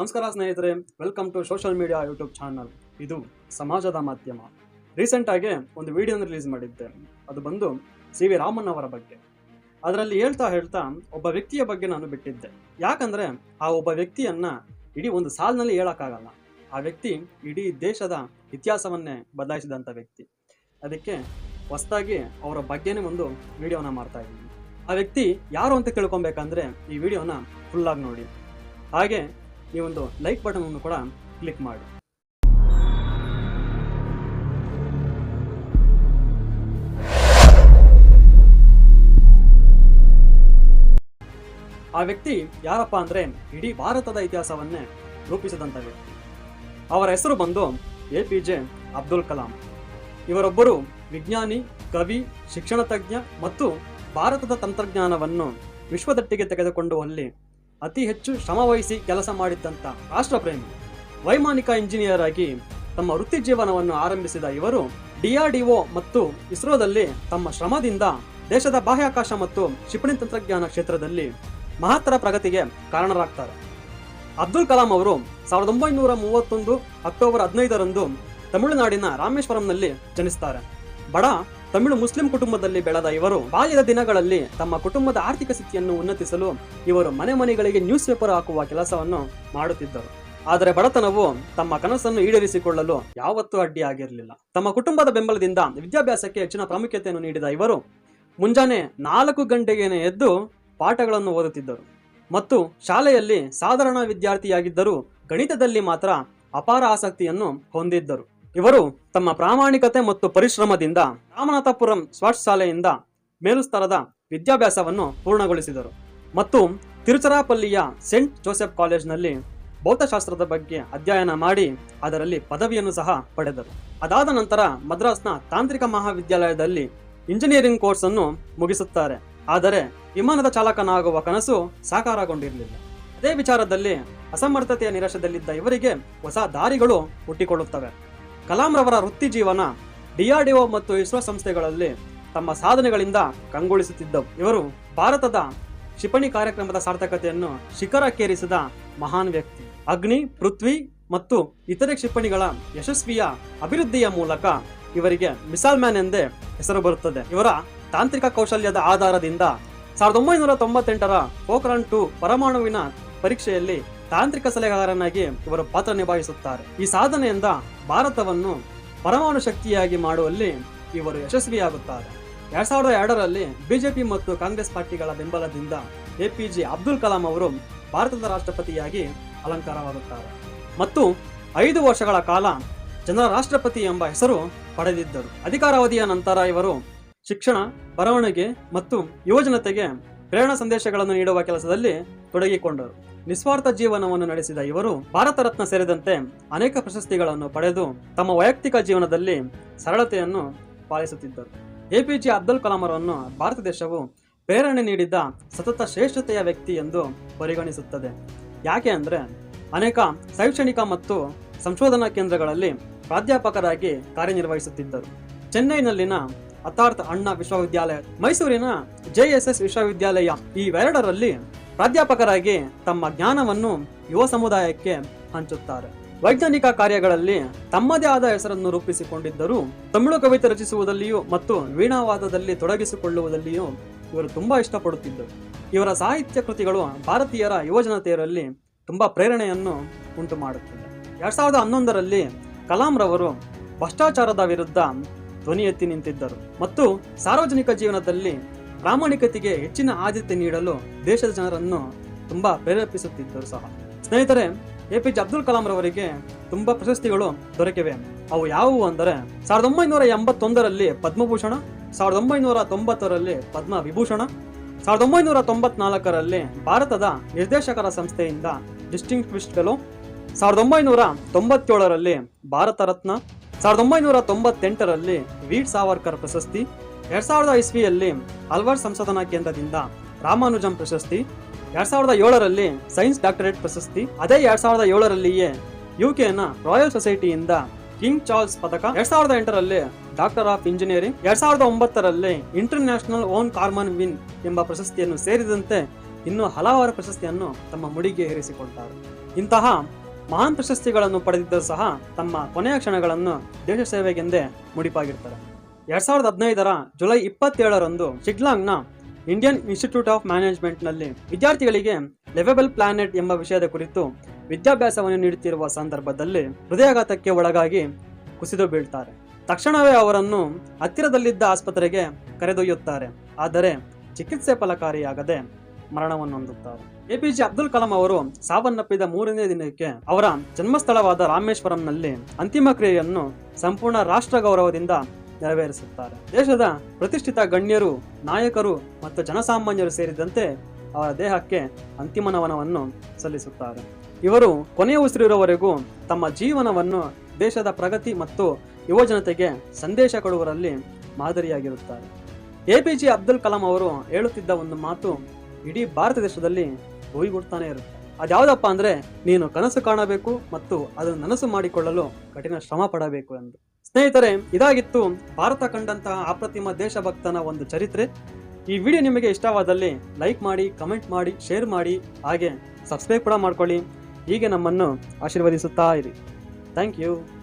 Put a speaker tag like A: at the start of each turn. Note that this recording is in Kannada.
A: ನಮಸ್ಕಾರ ಸ್ನೇಹಿತರೆ welcome to social media YouTube channel ಇದು ಸಮಾಜದ ಮಾಧ್ಯಮ. ರೀಸೆಂಟಾಗಿ ಒಂದು ವಿಡಿಯೋನ ರಿಲೀಸ್ ಮಾಡಿದ್ದೆ. ಅದು ಬಂದು ಸಿ ವಿ ರಾಮನ್ ಅವರ ಬಗ್ಗೆ. ಅದರಲ್ಲಿ ಹೇಳ್ತಾ ಹೇಳ್ತಾ ಒಬ್ಬ ವ್ಯಕ್ತಿಯ ಬಗ್ಗೆ ನಾನು ಬಿಟ್ಟಿದ್ದೆ. ಯಾಕಂದ್ರೆ ಆ ಒಬ್ಬ ವ್ಯಕ್ತಿಯನ್ನ ಇಡೀ ಒಂದು ಸಾಲಿನಲ್ಲಿ ಹೇಳೋಕ್ಕಾಗಲ್ಲ. ಆ ವ್ಯಕ್ತಿ ಇಡೀ ದೇಶದ ಇತಿಹಾಸವನ್ನೇ ಬದಲಾಯಿಸಿದಂಥ ವ್ಯಕ್ತಿ. ಅದಕ್ಕೆ ಹೊಸದಾಗಿ ಅವರ ಬಗ್ಗೆನೇ ಒಂದು ವಿಡಿಯೋನ ಮಾಡ್ತಾ ಇದ್ದೀನಿ. ಆ ವ್ಯಕ್ತಿ ಯಾರು ಅಂತ ತಿಳ್ಕೊಬೇಕಂದ್ರೆ ಈ ವಿಡಿಯೋನ ಫುಲ್ಲಾಗಿ ನೋಡಿ. ಹಾಗೆ ಈ ಒಂದು ಲೈಕ್ ಬಟನ್ ಅನ್ನು ಕೂಡ ಕ್ಲಿಕ್ ಮಾಡಿ. ಆ ವ್ಯಕ್ತಿ ಯಾರಪ್ಪ ಅಂದ್ರೆ ಇಡೀ ಭಾರತದ ಇತಿಹಾಸವನ್ನೇ ರೂಪಿಸಿದಂತ ವ್ಯಕ್ತಿ. ಅವರ ಹೆಸರು ಬಂದು A P J Abdul Kalam. ಇವರೊಬ್ಬರು ವಿಜ್ಞಾನಿ, ಕವಿ, ಶಿಕ್ಷಣ ತಜ್ಞ ಮತ್ತು ಭಾರತದ ತಂತ್ರಜ್ಞಾನವನ್ನು ವಿಶ್ವದಟ್ಟಿಗೆ ತೆಗೆದುಕೊಂಡುವಲ್ಲಿ ಅತಿ ಹೆಚ್ಚು ಶ್ರಮವಹಿಸಿ ಕೆಲಸ ಮಾಡಿದ್ದಂಥ ರಾಷ್ಟ್ರಪ್ರೇಮಿ, ವೈಮಾನಿಕ ಇಂಜಿನಿಯರ್ ಆಗಿ ತಮ್ಮ ವೃತ್ತಿ ಜೀವನವನ್ನು ಆರಂಭಿಸಿದ ಇವರು ಡಿಆರ್ಡಿಒ ಮತ್ತು ಇಸ್ರೋದಲ್ಲಿ ತಮ್ಮ ಶ್ರಮದಿಂದ ದೇಶದ ಬಾಹ್ಯಾಕಾಶ ಮತ್ತು ಕ್ಷಿಪಣಿ ತಂತ್ರಜ್ಞಾನ ಕ್ಷೇತ್ರದಲ್ಲಿ ಮಹತ್ತರ ಪ್ರಗತಿಗೆ ಕಾರಣರಾಗ್ತಾರೆ. ಅಬ್ದುಲ್ ಕಲಾಂ ಅವರು ಸಾವಿರದ ಒಂಬೈನೂರ ಮೂವತ್ತೊಂದು ಅಕ್ಟೋಬರ್ ಹದಿನೈದರಂದು ತಮಿಳುನಾಡಿನ ರಾಮೇಶ್ವರಂನಲ್ಲಿ ಜನಿಸ್ತಾರೆ. ಬಡ ತಮಿಳು ಮುಸ್ಲಿಂ ಕುಟುಂಬದಲ್ಲಿ ಬೆಳೆದ ಇವರು ಬಾಲ್ಯದ ದಿನಗಳಲ್ಲಿ ತಮ್ಮ ಕುಟುಂಬದ ಆರ್ಥಿಕ ಸ್ಥಿತಿಯನ್ನು ಉನ್ನತಿಸಲು ಇವರು ಮನೆ ಮನೆಗಳಿಗೆ ನ್ಯೂಸ್ ಪೇಪರ್ ಹಾಕುವ ಕೆಲಸವನ್ನು ಮಾಡುತ್ತಿದ್ದರು. ಆದರೆ ಬಡತನವು ತಮ್ಮ ಕನಸನ್ನು ಈಡೇರಿಸಿಕೊಳ್ಳಲು ಯಾವತ್ತೂ ಅಡ್ಡಿಯಾಗಿರಲಿಲ್ಲ. ತಮ್ಮ ಕುಟುಂಬದ ಬೆಂಬಲದಿಂದ ವಿದ್ಯಾಭ್ಯಾಸಕ್ಕೆ ಹೆಚ್ಚಿನ ಪ್ರಾಮುಖ್ಯತೆಯನ್ನು ನೀಡಿದ ಇವರು ಮುಂಜಾನೆ ನಾಲ್ಕು ಗಂಟೆಗೇನೆ ಎದ್ದು ಪಾಠಗಳನ್ನು ಓದುತ್ತಿದ್ದರು. ಮತ್ತು ಶಾಲೆಯಲ್ಲಿ ಸಾಧಾರಣ ವಿದ್ಯಾರ್ಥಿಯಾಗಿದ್ದರೂ ಗಣಿತದಲ್ಲಿ ಮಾತ್ರ ಅಪಾರ ಆಸಕ್ತಿಯನ್ನು ಹೊಂದಿದ್ದರು. ಇವರು ತಮ್ಮ ಪ್ರಾಮಾಣಿಕತೆ ಮತ್ತು ಪರಿಶ್ರಮದಿಂದ ರಾಮನಾಥಪುರಂ ಶಾಲೆಯಿಂದ ಮೇಲುಸ್ತರದ ವಿದ್ಯಾಭ್ಯಾಸವನ್ನು ಪೂರ್ಣಗೊಳಿಸಿದರು ಮತ್ತು ತಿರುಚರಾಪಲ್ಲಿಯ ಸೆಂಟ್ ಜೋಸೆಫ್ ಕಾಲೇಜ್ನಲ್ಲಿ ಭೌತಶಾಸ್ತ್ರದ ಬಗ್ಗೆ ಅಧ್ಯಯನ ಮಾಡಿ ಅದರಲ್ಲಿ ಪದವಿಯನ್ನು ಸಹ ಪಡೆದರು. ಅದಾದ ನಂತರ ಮದ್ರಾಸ್ನ ತಾಂತ್ರಿಕ ಮಹಾವಿದ್ಯಾಲಯದಲ್ಲಿ ಇಂಜಿನಿಯರಿಂಗ್ ಕೋರ್ಸ್ ಅನ್ನು ಮುಗಿಸುತ್ತಾರೆ. ಆದರೆ ವಿಮಾನದ ಚಾಲಕನಾಗುವ ಕನಸು ಸಾಕಾರಗೊಂಡಿರಲಿಲ್ಲ. ಅದೇ ವಿಚಾರದಲ್ಲಿ ಅಸಮರ್ಥತೆಯ ನಿರಾಶದಲ್ಲಿದ್ದ ಇವರಿಗೆ ಹೊಸ ದಾರಿಗಳು ಹುಟ್ಟಿಕೊಳ್ಳುತ್ತವೆ ಕಲಾಂರವರ ವೃತ್ತಿ ಜೀವನ ಡಿಆರ್ಡಿಒ ಮತ್ತು ಇಸ್ರೋ ಸಂಸ್ಥೆಗಳಲ್ಲಿ ತಮ್ಮ ಸಾಧನೆಗಳಿಂದ ಕಂಗೊಳಿಸುತ್ತಿದ್ದವು. ಇವರು ಭಾರತದ ಕ್ಷಿಪಣಿ ಕಾರ್ಯಕ್ರಮದ ಸಾರ್ಥಕತೆಯನ್ನು ಶಿಖರಕ್ಕೇರಿಸಿದ ಮಹಾನ್ ವ್ಯಕ್ತಿ. ಅಗ್ನಿ, ಪೃಥ್ವಿ ಮತ್ತು ಇತರೆ ಕ್ಷಿಪಣಿಗಳ ಯಶಸ್ವಿಯ ಅಭಿವೃದ್ಧಿಯ ಮೂಲಕ ಇವರಿಗೆ ಮಿಸೈಲ್ ಮ್ಯಾನ್ ಎಂದೇ ಹೆಸರು ಬರುತ್ತದೆ. ಇವರ ತಾಂತ್ರಿಕ ಕೌಶಲ್ಯದ ಆಧಾರದಿಂದ ಸಾವಿರದ ಒಂಬೈನೂರ ತೊಂಬತ್ತೆಂಟರ ಪೋಖ್ರಾನ್ ಟು ಪರಮಾಣುವಿನ ಪರೀಕ್ಷೆಯಲ್ಲಿ ತಾಂತ್ರಿಕ ಸಲಹೆಗಾರನಾಗಿ ಇವರು ಪಾತ್ರ ನಿಭಾಯಿಸುತ್ತಾರೆ. ಈ ಸಾಧನೆಯಿಂದ ಭಾರತವನ್ನು ಪರಮಾಣು ಶಕ್ತಿಯಾಗಿ ಮಾಡುವಲ್ಲಿ ಇವರು ಯಶಸ್ವಿಯಾಗುತ್ತಾರೆ. ಎರಡ್ ಸಾವಿರದ ಎರಡರಲ್ಲಿ ಬಿಜೆಪಿ ಮತ್ತು ಕಾಂಗ್ರೆಸ್ ಪಾರ್ಟಿಗಳ ಬೆಂಬಲದಿಂದ ಎ ಎಪಿಜೆ ಅಬ್ದುಲ್ ಕಲಾಂ ಅವರು ಭಾರತದ ರಾಷ್ಟ್ರಪತಿಯಾಗಿ ಅಲಂಕಾರವಾಗುತ್ತಾರೆ. ಮತ್ತು ಐದು ವರ್ಷಗಳ ಕಾಲ ಜನರ ರಾಷ್ಟ್ರಪತಿ ಎಂಬ ಹೆಸರು ಪಡೆದಿದ್ದರು. ಅಧಿಕಾರಾವಧಿಯ ನಂತರ ಇವರು ಶಿಕ್ಷಣ, ಬರವಣಿಗೆ ಮತ್ತು ಯುವಜನತೆಗೆ ಪ್ರೇರಣಾ ಸಂದೇಶಗಳನ್ನು ನೀಡುವ ಕೆಲಸದಲ್ಲಿ ತೊಡಗಿಕೊಂಡರು. ನಿಸ್ವಾರ್ಥ ಜೀವನವನ್ನು ನಡೆಸಿದ ಇವರು ಭಾರತ ರತ್ನ ಸೇರಿದಂತೆ ಅನೇಕ ಪ್ರಶಸ್ತಿಗಳನ್ನು ಪಡೆದು ತಮ್ಮ ವೈಯಕ್ತಿಕ ಜೀವನದಲ್ಲಿ ಸರಳತೆಯನ್ನು ಪಾಲಿಸುತ್ತಿದ್ದರು. ಎಪಿಜೆ ಅಬ್ದುಲ್ ಕಲಾಂ ಅವರನ್ನು ಭಾರತ ದೇಶವು ಪ್ರೇರಣೆ ನೀಡಿದ ಸತತ ಶ್ರೇಷ್ಠತೆಯ ವ್ಯಕ್ತಿ ಎಂದು ಪರಿಗಣಿಸುತ್ತದೆ. ಯಾಕೆ ಅಂದರೆ ಅನೇಕ ಶೈಕ್ಷಣಿಕ ಮತ್ತು ಸಂಶೋಧನಾ ಕೇಂದ್ರಗಳಲ್ಲಿ ಪ್ರಾಧ್ಯಾಪಕರಾಗಿ ಕಾರ್ಯನಿರ್ವಹಿಸುತ್ತಿದ್ದರು. ಚೆನ್ನೈನಲ್ಲಿನ ಅಥಾರ್ಥ ಅಣ್ಣಾ ವಿಶ್ವವಿದ್ಯಾಲಯ. ಮೈಸೂರಿನ ಜೆಎಸ್ಎಸ್ ವಿಶ್ವವಿದ್ಯಾಲಯ ಇವೆರಡರಲ್ಲಿ ಪ್ರಾಧ್ಯಾಪಕರಾಗಿ ತಮ್ಮ ಜ್ಞಾನವನ್ನು ಯುವ ಸಮುದಾಯಕ್ಕೆ ಹಂಚುತ್ತಾರೆ. ವೈಜ್ಞಾನಿಕ ಕಾರ್ಯಗಳಲ್ಲಿ ತಮ್ಮದೇ ಆದ ಹೆಸರನ್ನು ರೂಪಿಸಿಕೊಂಡಿದ್ದರೂ ತಮಿಳು ಕವಿತೆ ರಚಿಸುವುದಲ್ಲಿಯೂ ಮತ್ತು ವೀಣಾವಾದದಲ್ಲಿ ತೊಡಗಿಸಿಕೊಳ್ಳುವುದಲ್ಲಿಯೂ ಇವರು ತುಂಬಾ ಇಷ್ಟಪಡುತ್ತಿದ್ದರು. ಇವರ ಸಾಹಿತ್ಯ ಕೃತಿಗಳು ಭಾರತೀಯರ ಯುವಜನತೆಯರಲ್ಲಿ ತುಂಬಾ ಪ್ರೇರಣೆಯನ್ನು ಉಂಟು ಮಾಡುತ್ತದೆ ಎರಡ್ ಸಾವಿರದ ಹನ್ನೊಂದರಲ್ಲಿ ಕಲಾಂರವರು ಭ್ರಷ್ಟಾಚಾರದ ವಿರುದ್ಧ ಧ್ವನಿ ಎತ್ತಿ ನಿಂತಿದ್ದರು. ಮತ್ತು ಸಾರ್ವಜನಿಕ ಜೀವನದಲ್ಲಿ ಪ್ರಾಮಾಣಿಕತೆಗೆ ಹೆಚ್ಚಿನ ಆದ್ಯತೆ ನೀಡಲು ದೇಶದ ಜನರನ್ನು ತುಂಬಾ ಪ್ರೇರೇಪಿಸುತ್ತಿದ್ದರು ಸಹ. ಸ್ನೇಹಿತರೆ, A P J Abdul Kalam ರವರಿಗೆ ತುಂಬಾ ಪ್ರಶಸ್ತಿಗಳು ದೊರಕಿವೆ. ಅವು ಯಾವುವು ಅಂದರೆ, ಸಾವಿರದ ಒಂಬೈನೂರ ಎಂಬತ್ತೊಂದರಲ್ಲಿ ಪದ್ಮಭೂಷಣ, ಸಾವಿರದ ಒಂಬೈನೂರ ತೊಂಬತ್ತರಲ್ಲಿ ಪದ್ಮ ವಿಭೂಷಣ ಸಾವಿರದ ಒಂಬೈನೂರ ತೊಂಬತ್ನಾಲ್ಕರಲ್ಲಿ ಭಾರತದ ನಿರ್ದೇಶಕರ ಸಂಸ್ಥೆಯಿಂದ ಡಿಸ್ಟಿಂಗ್ವಿಶ್ಡ್ ಫೆಲೋ ಸಾವಿರದ ಒಂಬೈನೂರ ತೊಂಬತ್ತೇಳರಲ್ಲಿ ಭಾರತ ರತ್ನ ಸಾವಿರದ ಒಂಬೈನೂರ ತೊಂಬತ್ತೆಂಟರಲ್ಲಿ ವೀರ್ ಸಾವರ್ಕರ್ ಪ್ರಶಸ್ತಿ, ಎರಡ್ ಸಾವಿರದ ಇಸ್ವಿಯಲ್ಲಿ ಅಲ್ವರ್ ಸಂಶೋಧನಾ ಕೇಂದ್ರದಿಂದ ರಾಮಾನುಜಂ ಪ್ರಶಸ್ತಿ, ಎರಡ್ ಸಾವಿರದ ಏಳರಲ್ಲಿ ಸೈನ್ಸ್ ಡಾಕ್ಟರೇಟ್ ಪ್ರಶಸ್ತಿ, ಅದೇ ಎರಡ್ ಸಾವಿರದ ಏಳರಲ್ಲಿಯೇ ಯುಕೆನ ರಾಯಲ್ ಸೊಸೈಟಿಯಿಂದ ಕಿಂಗ್ ಚಾರ್ಲ್ಸ್ ಪದಕ, ಎರಡ್ ಸಾವಿರದ ಎಂಟರಲ್ಲಿ ಡಾಕ್ಟರ್ ಆಫ್ ಇಂಜಿನಿಯರಿಂಗ್, ಎರಡ್ ಸಾವಿರದ ಒಂಬತ್ತರಲ್ಲಿ international von Karman wing ಎಂಬ ಪ್ರಶಸ್ತಿಯನ್ನು ಸೇರಿದಂತೆ ಇನ್ನೂ ಹಲವಾರು ಪ್ರಶಸ್ತಿಯನ್ನು ತಮ್ಮ ಮುಡಿಗೆ ಏರಿಸಿಕೊಳ್ತಾರೆ ಇಂತಹ ಮಹಾನ್ ಪ್ರಶಸ್ತಿಗಳನ್ನು ಪಡೆದಿದ್ದರೂ ಸಹ ತಮ್ಮ ಕೊನೆಯ ಕ್ಷಣಗಳನ್ನು ದೇಶ ಸೇವೆಗೆಂದೇ ಮುಡಿಪಾಗಿರ್ತಾರೆ. ಎರಡ್ ಸಾವಿರದ ಹದಿನೈದರ ಜುಲೈ ಇಪ್ಪತ್ತೇಳರಂದು ಶಿಗ್ಲಾಂಗ್ನ ಇಂಡಿಯನ್ ಇನ್ಸ್ಟಿಟ್ಯೂಟ್ ಆಫ್ ಮ್ಯಾನೇಜ್ಮೆಂಟ್ನಲ್ಲಿ ವಿದ್ಯಾರ್ಥಿಗಳಿಗೆ ಲೆವೆಬಲ್ ಪ್ಲಾನೆಟ್ ಎಂಬ ವಿಷಯದ ಕುರಿತು ವಿದ್ಯಾಭ್ಯಾಸವನ್ನು ನೀಡುತ್ತಿರುವ ಸಂದರ್ಭದಲ್ಲಿ ಹೃದಯಾಘಾತಕ್ಕೆ ಒಳಗಾಗಿ ಕುಸಿದು ಬೀಳ್ತಾರೆ. ತಕ್ಷಣವೇ ಅವರನ್ನು ಹತ್ತಿರದಲ್ಲಿದ್ದ ಆಸ್ಪತ್ರೆಗೆ ಕರೆದೊಯ್ಯುತ್ತಾರೆ. ಆದರೆ ಚಿಕಿತ್ಸೆ ಫಲಕಾರಿಯಾಗದೆ ಮರಣವನ್ನು ಹೊಂದುತ್ತಾರೆ. ಎಪಿಜೆ ಅಬ್ದುಲ್ ಕಲಾಂ ಅವರು ಸಾವನ್ನಪ್ಪಿದ ಮೂರನೇ ದಿನಕ್ಕೆ ಅವರ ಜನ್ಮಸ್ಥಳವಾದ ರಾಮೇಶ್ವರಂನಲ್ಲಿ ಅಂತಿಮ ಕ್ರಿಯೆಯನ್ನು ಸಂಪೂರ್ಣ ರಾಷ್ಟ್ರ ಗೌರವದಿಂದ ನೆರವೇರಿಸುತ್ತಾರೆ. ದೇಶದ ಪ್ರತಿಷ್ಠಿತ ಗಣ್ಯರು, ನಾಯಕರು ಮತ್ತು ಜನಸಾಮಾನ್ಯರು ಸೇರಿದಂತೆ ಅವರ ದೇಹಕ್ಕೆ ಅಂತಿಮ ನಮನವನ್ನು ಸಲ್ಲಿಸುತ್ತಾರೆ. ಇವರು ಕೊನೆಯ ಉಸಿರಿರುವವರೆಗೂ ತಮ್ಮ ಜೀವನವನ್ನು ದೇಶದ ಪ್ರಗತಿ ಮತ್ತು ಯುವಜನತೆಗೆ ಸಂದೇಶ ಕೊಡುವರಲ್ಲಿ ಮಾದರಿಯಾಗಿರುತ್ತಾರೆ. A P J Abdul Kalam ಅವರು ಹೇಳುತ್ತಿದ್ದ ಒಂದು ಮಾತು ಇಡೀ ಭಾರತ ದೇಶದಲ್ಲಿ ಗೋಯಿಗುಡ್ತಾನೆ ಇರುತ್ತೆ. ಅದ್ಯಾವುದಪ್ಪ ಅಂದ್ರೆ ನೀನು ಕನಸು ಕಾಣಬೇಕು ಮತ್ತು ಅದನ್ನು ನನಸು ಮಾಡಿಕೊಳ್ಳಲು ಕಠಿಣ ಶ್ರಮ ಪಡಬೇಕು ಎಂದು. ಸ್ನೇಹಿತರೆ, ಇದಾಗಿತ್ತು ಭಾರತ ಕಂಡಂತಹ ಅಪ್ರತಿಮ ದೇಶಭಕ್ತನ ಒಂದು ಚರಿತ್ರೆ. ಈ ವಿಡಿಯೋ ನಿಮಗೆ ಇಷ್ಟವಾದಲ್ಲಿ ಲೈಕ್ ಮಾಡಿ, ಕಮೆಂಟ್ ಮಾಡಿ, ಶೇರ್ ಮಾಡಿ, ಹಾಗೆ ಸಬ್ಸ್ಕ್ರೈಬ್ ಕೂಡ ಮಾಡ್ಕೊಳ್ಳಿ. ಹೀಗೆ ನಮ್ಮನ್ನು ಆಶೀರ್ವದಿಸುತ್ತಾ ಇರಿ. Thank you.